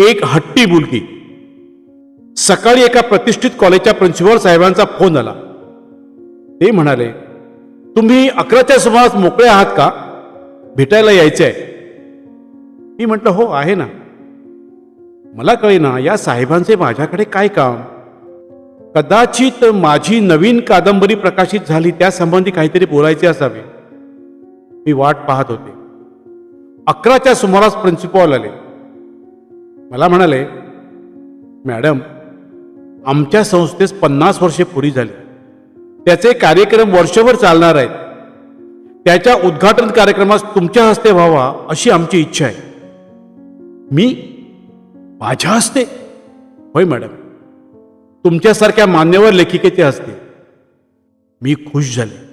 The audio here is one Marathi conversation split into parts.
एक हट्टी मुलगी. सकाळी एका प्रतिष्ठित कॉलेजच्या प्रिन्सिपल साहेबांचा फोन आला. ते म्हणाले तुम्ही अकराच्या सुमारास मोकळे आहात का? भेटायला यायचे आहे मी म्हटलं हो आहे ना. मला कळेना या साहेबांचे माझ्याकडे काय काम? कदाचित माझी नवीन कादंबरी प्रकाशित झाली त्यासंबंधी काहीतरी बोलायचे असावे. मी वाट पाहत होते. अकराच्या सुमारास प्रिन्सिपॉल आले. मला म्हणाले मॅडम आमच्या संस्थेस पन्नास वर्षे पुरी झाली. त्याचे कार्यक्रम वर्षभर चालणार आहेत. त्याच्या उद्घाटन कार्यक्रमास तुमच्या हस्ते व्हावा अशी आमची इच्छा आहे. मी माझ्या हस्ते? होय मॅडम. तुमच्यासारख्या मान्यवर लेखिकेचे हस्ते. मी खुश झाले.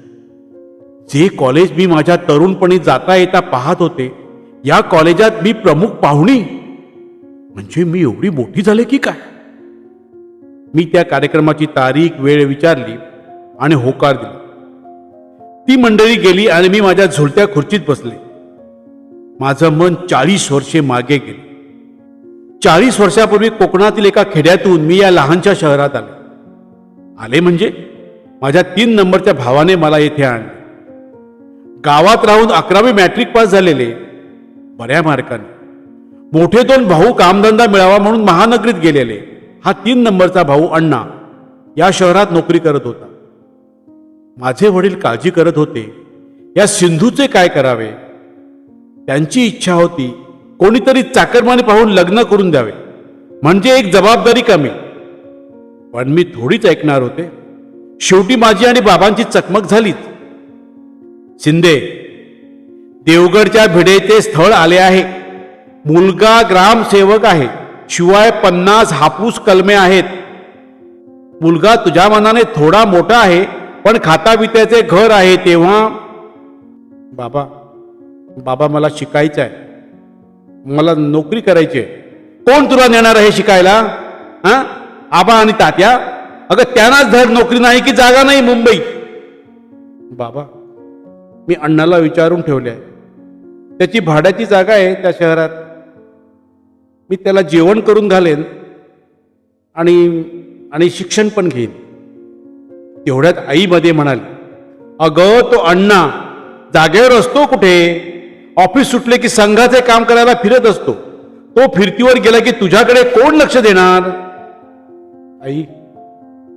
जे कॉलेज मी माझ्या तरुणपणी जाता येता पाहत होते या कॉलेजात मी प्रमुख पाहुणी म्हणजे मी एवढी मोठी झाले की काय? मी त्या कार्यक्रमाची तारीख वेळ विचारली आणि होकार दिला. ती मंडळी गेली आणि मी माझ्या झुलत्या खुर्चीत बसले. माझं मन चाळीस वर्षे मागे गेले. चाळीस वर्षापूर्वी कोकणातील एका खेड्यातून मी या लहानशा शहरात आले. आले म्हणजे माझ्या तीन नंबरच्या भावाने मला येथे आणले. गावात राहून अकरावी मॅट्रिक पास झालेले बऱ्या मार्काने. मोठे दोन भाऊ कामधंदा मिळावा म्हणून महानगरीत गेलेले. हा तीन नंबरचा भाऊ अण्णा या शहरात नोकरी करत होता. माझे वडील काळजी करत होते. या सिंधूचे काय करावे? त्यांची इच्छा होती कोणीतरी चाकरमाने पाहून लग्न करून द्यावे. म्हणजे एक जबाबदारी कमी. पण मी थोडीच ऐकणार होते. शेवटी माझी आणि बाबांची चकमक झालीच. शिंदे देवगडच्या भिडेचे स्थळ आले आहे. मुलगा ग्रामसेवक आहे. शिवाय पन्नास हापूस कलमे आहेत. मुलगा तुझ्या मनाने थोडा मोठा आहे पण खातापित्याचे घर आहे तेव्हा बाबा बाबा मला शिकायचं आहे. मला नोकरी करायची आहे. कोण तुला नेणार आहे शिकायला? हा? आबा आणि तात्या? अगं त्यांनाच धड नोकरी नाही की जागा नाही मुंबई. बाबा मी अण्णाला विचारून ठेवले आहे. त्याची भाड्याची जागा आहे त्या शहरात. मी त्याला जेवण करून घालेन आणि आणि शिक्षण पण घेईन. तेवढ्यात आईमध्ये म्हणाली अगं तो अण्णा जागेवर असतो कुठे? ऑफिस सुटले की संघाचे काम करायला फिरत असतो. तो फिरतीवर गेला की तुझ्याकडे कोण लक्ष देणार? आई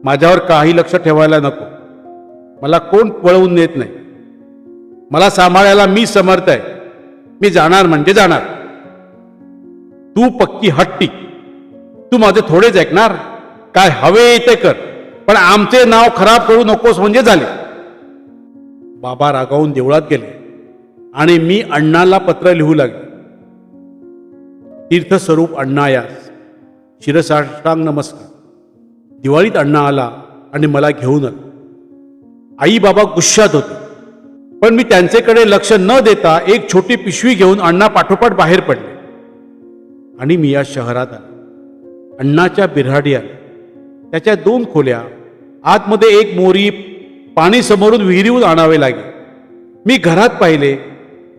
माझ्यावर काही लक्ष ठेवायला नको. मला कोण पळवून नेत नाही. मला सांभाळायला मी समर्थ आहे. मी जाणार म्हणजे जाणार. तू पक्की हट्टी. तू माझे थोडेच ऐकणार? काय हवे ते कर. पण आमचे नाव खराब करू नकोस म्हणजे झाले. बाबा रागावून देवळात गेले आणि मी अण्णाला पत्र लिहू लागले. तीर्थस्वरूप अण्णा यास. शिरसाष्टांग नमस्कार. दिवाळीत अण्णा आला आणि मला घेऊन आला. आई बाबा गुस्सात होते. पण मी त्यांचेकडे लक्ष न देता एक छोटी पिशवी घेऊन अण्णा पाठोपाठ बाहेर पडले. आणि मी या शहरात आलो अण्णाच्या बिऱ्हाडी आल्या त्याच्या दोन खोल्या आतमध्ये एक मोरी पाणी समोरून विहिरीहून आणावे लागेल. मी घरात पाहिले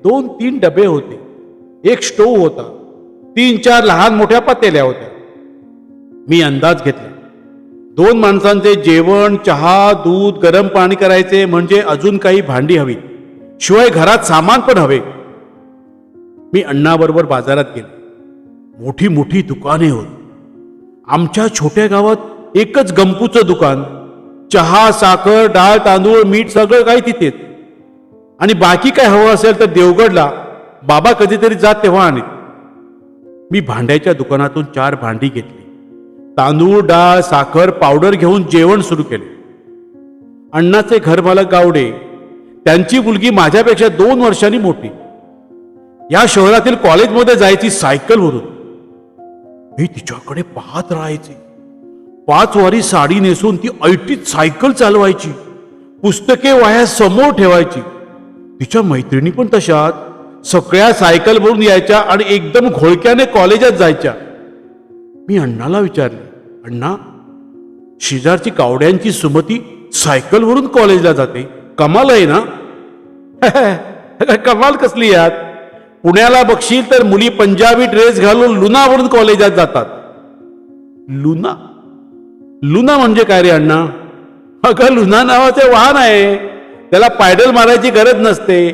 दोन तीन डबे होते. एक स्टोव होता. तीन चार लहान मोठ्या पातेल्या होत्या. मी अंदाज घेतला. दोन माणसांचे जेवण चहा दूध गरम पाणी करायचे म्हणजे अजून काही भांडी हवी. शिवाय घरात सामान पण हवे. मी अण्णाबरोबर बाजारात गेलो. मोठी मोठी दुकाने होती. आमच्या छोट्या गावात एकच गंपूचं दुकान. चहा साखर डाळ तांदूळ मीठ सगळं काही तिथेच. आणि बाकी काय हवं असेल तर देवगडला बाबा कधीतरी जात तेव्हा आणीत मी भांड्याच्या दुकानातून चार भांडी घेतली. तांदूळ डाळ साखर पावडर घेऊन जेवण सुरू केले. अण्णाचे घरमालक गावडे त्यांची मुलगी माझ्यापेक्षा दोन वर्षांनी मोठी. या शहरातील कॉलेजमध्ये जायची सायकल होत होती. मी तिच्याकडे पाहत राहायचे. पाच वारी साडी नेसून ती ऐटीत सायकल चालवायची. पुस्तके वाया समोर ठेवायची. तिच्या मैत्रिणी पण तशात सगळ्या सायकल भरून यायच्या आणि एकदम घोळक्याने कॉलेजात जायच्या. मी अण्णाला विचारले अण्णा शेजारची कावड्यांची सुमती सायकलवरून कॉलेजला जाते. कमाल आहे ना? कमाल कसली यात पुण्याला बघशील तर मुली पंजाबी ड्रेस घालून लुनावरून कॉलेजात जातात. लुना? लुना म्हणजे काय रे अण्णा? अगं लुना नावाचे वाहन आहे. त्याला पायडल मारायची गरज नसते.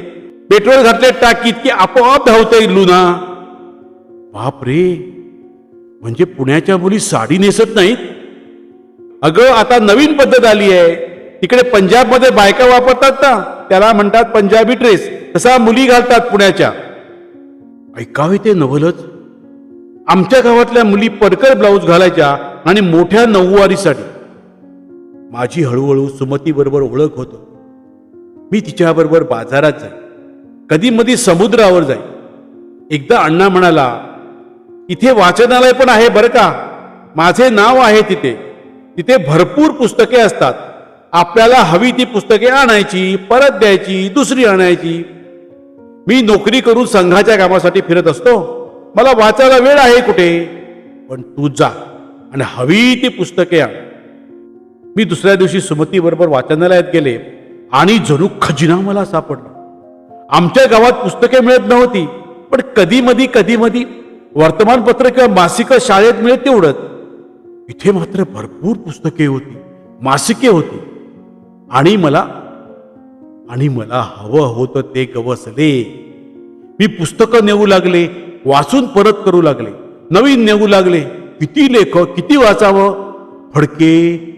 पेट्रोल घातले टाकीत की आपोआप धावते लुना. बाप रे म्हणजे पुण्याच्या मुली साडी नेसत नाहीत? अगं आता नवीन पद्धत आली आहे. तिकडे पंजाबमध्ये बायका वापरतात ना त्याला म्हणतात पंजाबी ड्रेस तसा मुली घालतात पुण्याच्या. ऐकावे ते नवलच. आमच्या गावातल्या मुली परकर ब्लाऊज घालायच्या आणि मोठ्या नऊवारीसाठी. माझी हळूहळू सुमतीबरोबर ओळख होतो. मी तिच्याबरोबर बाजारात जाई. कधी मधी समुद्रावर जाई. एकदा अण्णा म्हणाला इथे वाचनालय पण आहे बरं का? माझे नाव आहे तिथे. तिथे भरपूर पुस्तके असतात. आपल्याला हवी ती पुस्तके आणायची परत द्यायची दुसरी आणायची. मी नोकरी करून संघाच्या कामासाठी फिरत असतो. मला वाचायला वेळ आहे कुठे? पण तू जा आणि हवी ती पुस्तके आण. मी दुसऱ्या दिवशी सुमती बरोबर वाचनालयात गेले आणि जणू खजिना मला सापडला. आमच्या गावात पुस्तके मिळत नव्हती पण कधी मधी कधी मधी वर्तमानपत्र किंवा मासिक शाळेत मिळत तेवढंच. इथे मात्र भरपूर पुस्तके होती मासिके होती. आणि मला आणि मला हवं होतं ते गवसले. मी पुस्तकं नेऊ लागले वाचून परत करू लागले. नवीन नेऊ लागले. किती लेखक किती वाचावं? फडके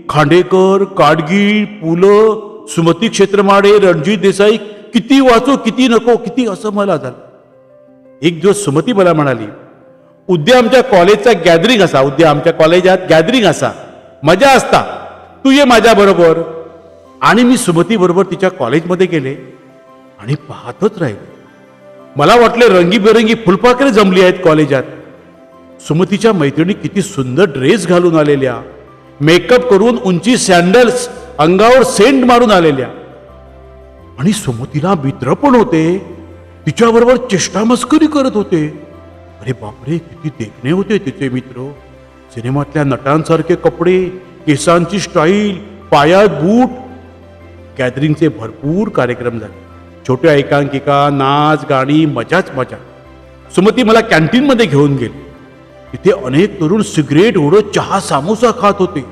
खांडेकर काडगी पुलं सुमती क्षेत्रमाडे रणजित देसाई किती वाचू किती नको किती असं मला झालं. एक दिवस सुमती मला म्हणाली उद्या आमच्या कॉलेजचा गॅदरिंग असा उद्या आमच्या कॉलेजात गॅदरिंग असा. मजा असता. तू ये माझ्या बरोबर आणि मी सुमतीबरोबर तिच्या कॉलेजमध्ये गेले आणि पाहतच राहिले. मला वाटले रंगीबेरंगी फुलपाखरे जमली आहेत कॉलेजात. सुमतीच्या मैत्रिणी किती सुंदर ड्रेस घालून आलेल्या. मेकअप करून उंची सँडल्स अंगावर सेंट मारून आलेल्या. आणि सुमतीला मित्र पण होते. तिच्याबरोबर चेष्टामस्करी करत होते. अरे बापरे किती देखणे होते तिचे मित्र. सिनेमातल्या नटांसारखे कपडे केसांची स्टाईल पायात बूट गॅदरिंगचे भरपूर कार्यक्रम झाले. छोट्या एकांकिका नाच गाणी मजाच मजा. सुमती मला कॅन्टीनमध्ये घेऊन गेली. तिथे अनेक तरुण सिगरेट ओढत चहा सामोसा खात होते.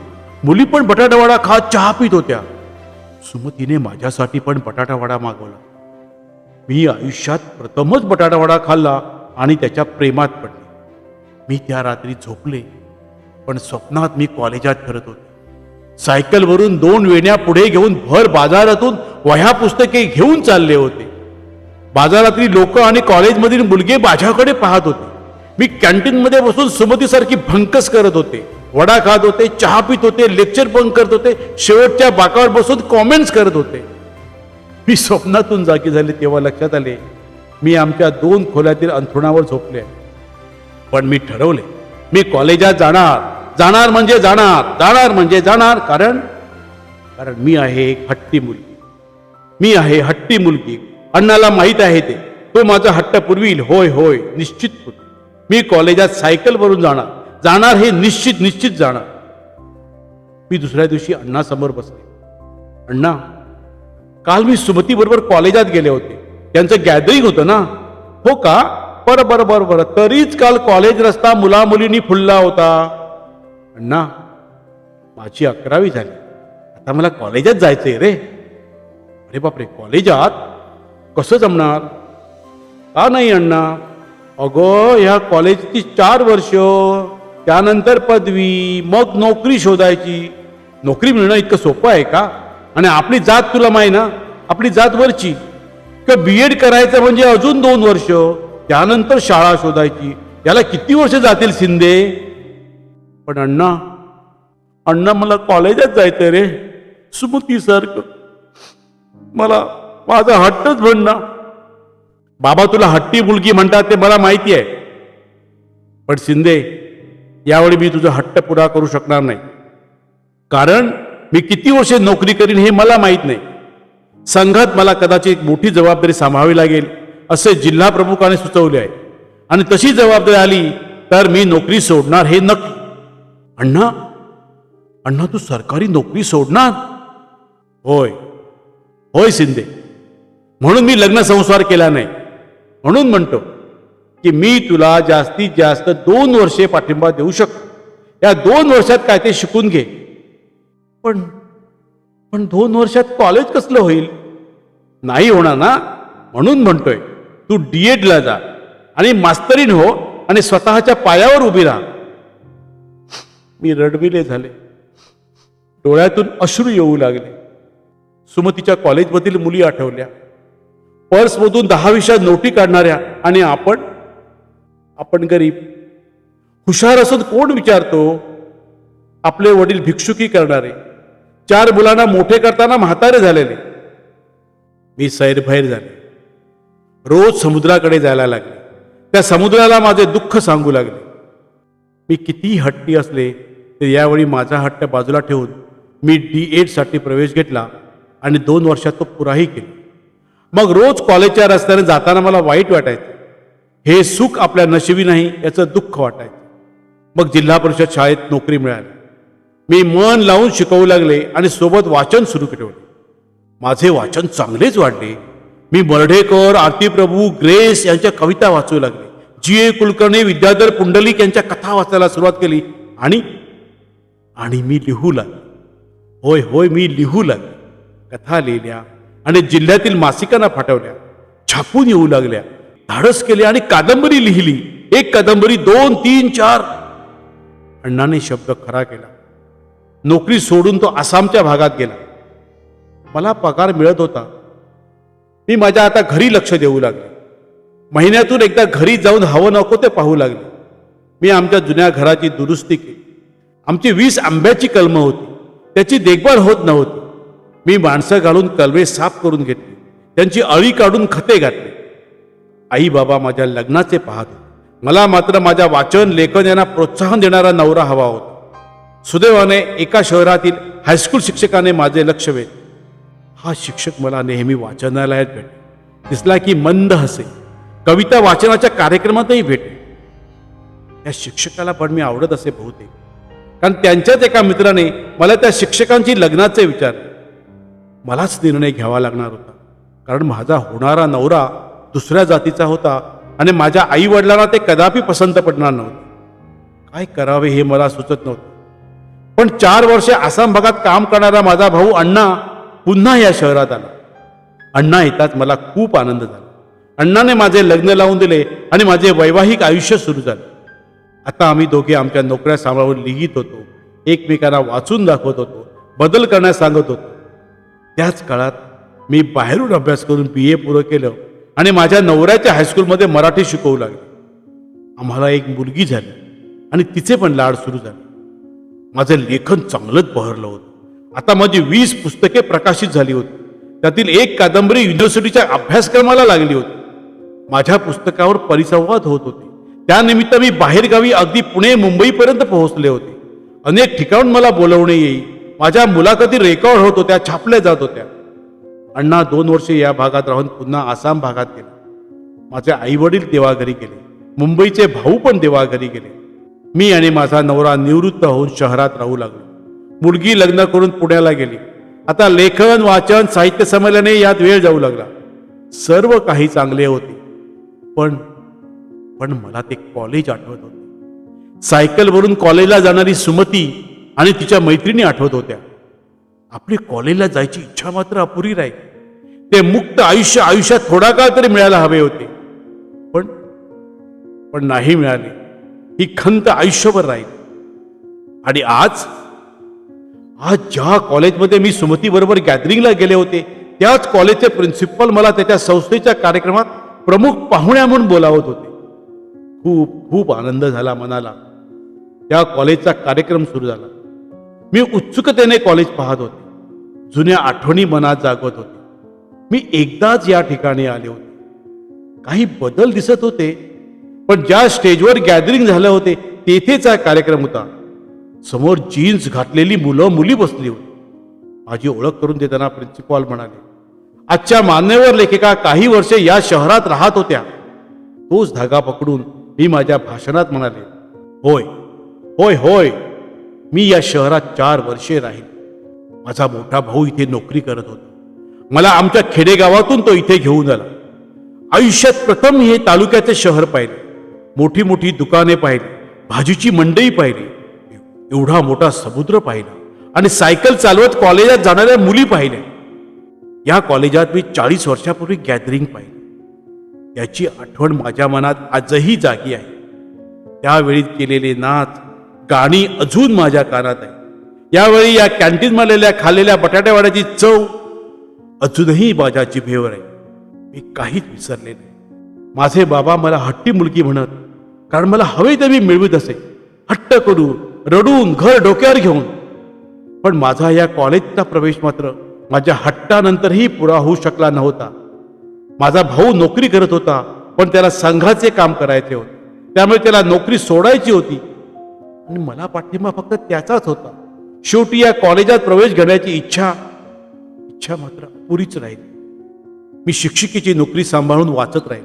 मुली पण बटाटावाडा खात चहा पित होत्या. सुमतीने माझ्यासाठी पण बटाटावाडा मागवला. मी आयुष्यात प्रथमच बटाटावाडा खाल्ला आणि त्याच्या प्रेमात पडले. मी त्या रात्री झोपले पण स्वप्नात मी कॉलेजात फिरत होते. सायकलवरून दोन वेण्या पुढे घेऊन भर बाजारातून वह्या पुस्तके घेऊन चालले होते. बाजारातली लोक आणि कॉलेजमधील मुलगे माझ्याकडे पाहत होते. मी कॅन्टीनमध्ये बसून सुमतीसारखी भंकस करत होते. वडा खात होते चहा पित होते लेक्चर बंक करत होते शेवटच्या बाकावर बसून कॉमेंट्स करत होते. मी स्वप्नातून जागी झाले तेव्हा लक्षात आले मी आमच्या दोन खोल्यातील अंथरुणावर झोपले. आहे. पण मी ठरवले मी कॉलेजात जाणार. जाणार म्हणजे जाणार जाणार म्हणजे जाणार. कारण कारण मी आहे एक हट्टी मुलगी. मी आहे हट्टी मुलगी. अण्णाला माहीत आहे ते. तो माझा हट्ट पुरवील. होय होय निश्चित पुरवी मी कॉलेजात सायकलवरून जाणार. जाणार हे निश्चित निश्चित जाणार. मी दुसऱ्या दिवशी अण्णासमोर बसले. अण्णा काल मी सुमती बरोबर कॉलेजात गेले होते. त्यांचं गॅदरिंग होतं ना? हो का? बरं बरं बरं बरं. तरीच काल कॉलेज रस्ता मुला मुलींनी फुलला होता. अण्णा माझी अकरावी झाली. आता मला कॉलेजात जायचंय रे. अरे बापरे कॉलेजात? कसं जमणार? का नाही अण्णा? अगं ह्या कॉलेजची चार वर्ष त्यानंतर पदवी मग नोकरी शोधायची. नोकरी मिळणं इतकं सोपं आहे का? आणि आपली जात तुला माही ना? आपली जात वरची. का बी एड करायचं म्हणजे अजून दोन वर्ष त्यानंतर शाळा शोधायची. याला किती वर्ष जातील शिंदे? पण अण्णा अण्णा मला कॉलेजात जायचं रे. सुमती सारखं मला माझा हट्टच म्हणणं बाबा तुला हट्टी मुलगी म्हणतात ते मला माहिती आहे. पण शिंदे यावेळी मी तुझा हट्ट पुरा करू शकणार नाही. कारण मी किती वर्षे नोकरी करीन हे मला माहीत नाही. संघात मला कदाचित मोठी जबाबदारी सांभाळावी लागेल असे जिल्हा प्रमुखाने सुचवले आहे. आणि तशी जबाबदारी आली तर मी नोकरी सोडणार हे नक्की. अण्णा अण्णा तू सरकारी नोकरी सोडणार? होय. होय शिंदे. म्हणून मी लग्न संसार केला नाही. म्हणून म्हणतो की मी तुला जास्तीत जास्त दोन वर्षे पाठिंबा देऊ शकतो. या दोन वर्षात काय ते शिकून घे. पण पण दोन वर्षात कॉलेज कसलं होईल? नाही होणार ना? म्हणून म्हणतोय तू डीएडला जा आणि मास्तरीन हो आणि स्वतःच्या पायावर उभी राहा. मी रडविले झाले. डोळ्यातून अश्रू येऊ लागले. सुमतीच्या कॉलेजमधील मुली आठवल्या. पर्समधून दहा विषयात नोटी काढणाऱ्या आणि आपण आपण गरीब. हुशार असून कोण विचारतो? आपले वडील भिक्षुकी करणारे. चार मुलांना मोठे करताना म्हातारे झालेले. मी सैरभैर झाले. रोज समुद्राकडे जायला लागले. त्या समुद्राला माझे दुःख सांगू लागले. मी कितीही हट्टी असले तर यावेळी माझा हट्ट बाजूला ठेवून मी डी एडसाठी प्रवेश घेतला आणि दोन वर्षात तो पुराही केला. मग रोज कॉलेजच्या रस्त्याने जाताना मला वाईट वाटायचं. हे सुख आपल्या नशिबी नाही याचं दुःख वाटायचं. मग जिल्हा परिषद शाळेत नोकरी मिळाली. मी मन लावून शिकवू लागले आणि सोबत वाचन सुरू ठेवले माझे वाचन चांगलेच वाढले. मी मर्ढेकर आरती प्रभू ग्रेस यांच्या कविता वाचू लागले. जी ए कुलकर्णी विद्याधर पुंडलिक यांच्या कथा वाचायला सुरुवात केली आणि आणि मी लिहू लागलो होय होय मी लिहू लागलो कथा लिहिल्या आणि जिल्ह्यातील मासिकांना फाटवल्या छापून येऊ लागल्या. धाडस केले आणि कादंबरी लिहिली. एक कादंबरी दोन तीन चार. अण्णाने शब्द खरा केला. नोकरी सोडून तो आसामच्या भागात गेला. मला पगार मिळत होता. मी माझ्या आता घरी लक्ष देऊ लागले. महिन्यातून एकदा घरी जाऊन हवं नको ते पाहू लागले. मी आमच्या जुन्या घराची दुरुस्ती केली. आमची वीस आंब्याची कलमं होती. त्याची देखभाल होत नव्हती. मी माणसं घालून कलवे साफ करून घेतली. त्यांची अळी काढून खते घातली. आई बाबा माझ्या लग्नाचे पाहत होते. मला मात्र माझ्या वाचन लेखन यांना प्रोत्साहन देणारा नवरा हवा होता. सुदैवाने एका शहरातील हायस्कूल शिक्षकाने माझे लक्ष वेध हा शिक्षक मला नेहमी वाचनालयात भेट दिसला की मंद हसे. कविता वाचनाच्या कार्यक्रमातही भेटे त्या शिक्षकाला पण मी आवडत असे बहुतेक. कारण त्यांच्याच एका मित्राने मला त्या शिक्षकांची लग्नाचे विचार मलाच निर्णय घ्यावा लागणार होता. कारण माझा होणारा नवरा दुसऱ्या जातीचा होता आणि माझ्या आई वडिलांना ते कदापि पसंत पडणार नव्हते. काय करावे हे मला सुचत नव्हतं. पण चार वर्षे आसाम भागात काम करणारा माझा भाऊ अण्णा पुन्हा या शहरात आला. अण्णा येताच मला खूप आनंद झाला. अण्णाने माझे लग्न लावून दिले आणि माझे वैवाहिक आयुष्य सुरू झाले. आता आम्ही दोघे आमच्या नोकऱ्या सांभाळून लिहित होतो एकमेकांना वाचून दाखवत होतो बदल करण्यास सांगत होतो. त्याच काळात मी बाहेरून अभ्यास करून बी ए पुरं केलं आणि माझ्या नवऱ्याच्या हायस्कूलमध्ये मराठी शिकवू लागले. आम्हाला एक मुलगी झाली आणि तिचे पण लाड सुरू झाले. माझं लेखन चांगलंच बहरलं होतं. आता माझी वीस पुस्तके प्रकाशित झाली होती. त्यातील एक कादंबरी युनिव्हर्सिटीच्या अभ्यासक्रमाला लागली होती. माझ्या पुस्तकावर परिसंवाद होत होते. त्यानिमित्त मी बाहेरगावी अगदी पुणे मुंबईपर्यंत पोहोचले होते. अनेक ठिकाण मला बोलवणे येई. माझ्या मुलाखती रेकॉर्ड होत होत्या छापल्या जात होत्या. अण्णा दोन वर्षे या भागात राहून पुन्हा आसाम भागात गेले. माझे आई वडील देवाघरी गेले. मुंबईचे भाऊ पण देवाघरी गेले. मी आणि माझा नवरा निवृत्त होऊन शहरात राहू लागलो. मुलगी लग्न करून पुण्याला गेली. आता लेखन वाचन साहित्य संमेलने यात वेळ जाऊ लागला. सर्व काही चांगले होते. पण पण मला ते कॉलेज आठवत होते. सायकलवरून कॉलेजला जाणारी सुमती आणि तिच्या मैत्रिणी आठवत होत्या. आपली कॉलेजला जायची इच्छा मात्र अपुरी राहील. ते मुक्त आयुष्य आयुष्यात थोडा काळ तरी मिळायला हवे होते. पण पण नाही मिळाले. ही खंत आयुष्यभर राहील. आणि आज आज ज्या कॉलेजमध्ये मी सुमती बरोबर गॅदरिंगला गेले होते त्याच कॉलेजचे प्रिन्सिपल मला त्याच्या संस्थेच्या कार्यक्रमात प्रमुख पाहुण्या म्हणून बोलावत होते. खूप खूप आनंद झाला मनाला. त्या कॉलेजचा कार्यक्रम सुरू झाला. मी उत्सुकतेने कॉलेज पाहत होते. जुन्या आठवणी मनात जागवत होते. मी एकदाच या ठिकाणी आले होते. काही बदल दिसत होते पण ज्या स्टेजवर गॅदरिंग झालं होते तेथेचा कार्यक्रम होता. समोर जीन्स घातलेली मुलं मुली बसली होती. माझी ओळख करून देताना प्रिन्सिपॉल म्हणाले आजच्या मान्यवर लेखिका काही वर्षे या शहरात राहत होत्या. तोच धागा पकडून मी माझ्या भाषणात म्हणाले होय होय होय मी या शहरात चार वर्षे राहील माझा मोठा भाऊ इथे नोकरी करत होता. मला आमच्या खेडेगावातून तो इथे घेऊन आला. आयुष्यात प्रथम मी हे तालुक्याचे शहर पाहिले. मोठी मोठी दुकाने पाहिली भाजीची मंडई पाहिली एवढा मोठा समुद्र पाहिला आणि सायकल चालवत कॉलेजात जाणाऱ्या मुली पाहिल्या. या कॉलेजात मी चाळीस वर्षापूर्वी गॅदरिंग पाहिली. याची आठवण माझ्या मनात आजही जागी आहे. त्यावेळी केलेले नाच गाणी अजून माझ्या कानात आहे यावेळी या कॅन्टीन मारलेल्या खाल्लेल्या बटाट्यावाड्याची चव अजूनही माझ्या जिभेवर आहे. मी काहीच विसरले नाही. माझे बाबा मला हट्टी मुलगी म्हणत कारण मला हवे ते मी मिळवित असे. हट्ट करून रडून घर डोक्यावर घेऊन. पण माझा या कॉलेजचा प्रवेश मात्र माझ्या हट्टानंतरही पुरा होऊ शकला नव्हता. माझा भाऊ नोकरी करत होता पण त्याला संघाचे काम करायचे होते. त्यामुळे त्याला नोकरी सोडायची होती. आणि मला पाठिंबा फक्त त्याचाच होता. शेवटी या कॉलेजात प्रवेश घेण्याची इच्छा इच्छा मात्र पुरीच राहील. मी शिक्षिकेची नोकरी सांभाळून वाचत राहील.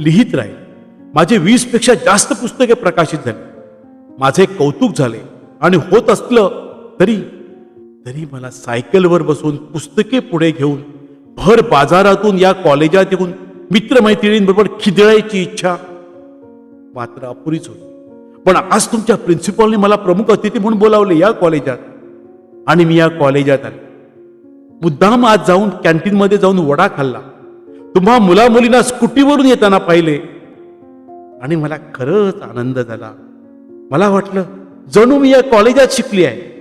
लिहित राहील. माझे वीसपेक्षा जास्त पुस्तके प्रकाशित झाली. माझे कौतुक झाले. आणि होत असलं तरी तरी मला सायकलवर बसून पुस्तके पुढे घेऊन भर बाजारातून या कॉलेजात येऊन मित्रमैत्रिणींबरोबर खिदळायची इच्छा मात्र अपुरीच होती. पण आज तुमच्या प्रिन्सिपॉलने मला प्रमुख अतिथी म्हणून बोलावले या कॉलेजात. आणि मी या कॉलेजात आले. मुद्दाम आज जाऊन कॅन्टीनमध्ये जाऊन वडा खाल्ला. तुम्हा मुला मुलींना स्कूटीवरून येताना पाहिले. आणि मला खरंच आनंद झाला. मला वाटलं जणू मी या कॉलेजात शिकली आहे.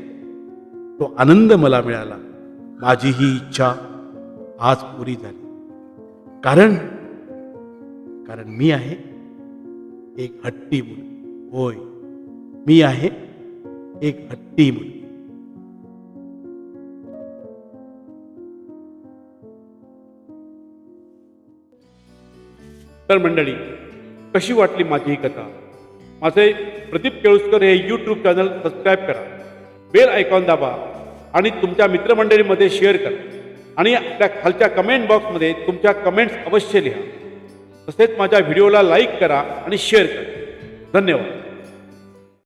तो आनंद मला मिळाला. माझी ही इच्छा आज पुरी झाली. कारण कारण मी आहे एक हट्टी मुलगी होय मी आहे एक हट्टी मुलगी तर मंडळी कशी वाटली माझी ही कथा? माझे प्रदीप केळुसकर हे यूट्यूब चॅनल सबस्क्राईब करा. बेल आयकॉन दाबा आणि तुमच्या मित्रमंडळीमध्ये शेअर करा. आणि आपल्या खालच्या कमेंट बॉक्समध्ये तुमच्या कमेंट्स अवश्य लिहा. तसेच माझ्या व्हिडिओला लाईक करा आणि शेअर करा. धन्यवाद.